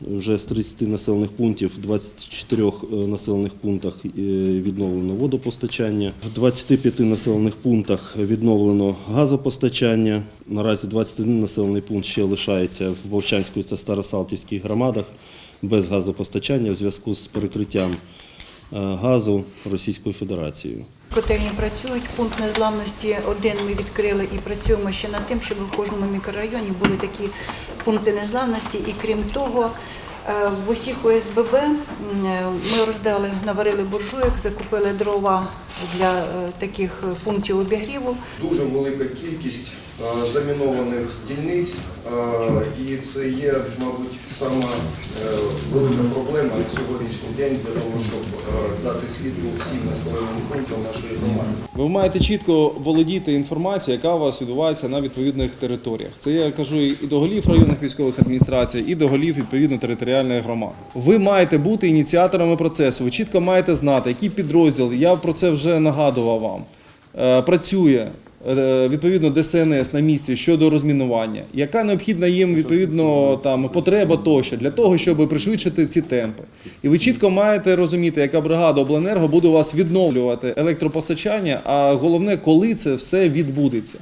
Вже з 30 населених пунктів, в 24 населених пунктах е, відновлено водопостачання, в 25 населених пунктах відновлено газопостачання. Наразі 21 населений пункт ще лишається в Вовчанській та Старосалтівській громадах без газопостачання в зв'язку з перекриттям е, газу Російською Федерацією. Котельні працюють, пункт незламності один ми відкрили і працюємо ще над тим, щоб в кожному мікрорайоні були такі пункти незламності. І крім того, е, в усіх ОСББ е, ми роздали, наварили буржуйок, закупили дрова для е, таких пунктів обігріву. Дуже велика кількість замінованих дільниць, і це є, мабуть, сама велика проблема на сьогоднішній день для того, щоб дати світло всім населеним пунктам нашої громади. Ви маєте чітко володіти інформацією, яка у вас відбувається на відповідних територіях. Це я кажу і до голів районних військових адміністрацій, і до голів відповідно територіальних громад. Ви маєте бути ініціаторами процесу. Ви чітко маєте знати, який підрозділ. Я про це вже нагадував вам. е, Працює відповідно ДСНС на місці щодо розмінування. Яка необхідна їм відповідно там потреба тощо для того, щоб пришвидшити ці темпи. І ви чітко маєте розуміти, яка бригада обленерго буде у вас відновлювати електропостачання, а головне, коли це все відбудеться.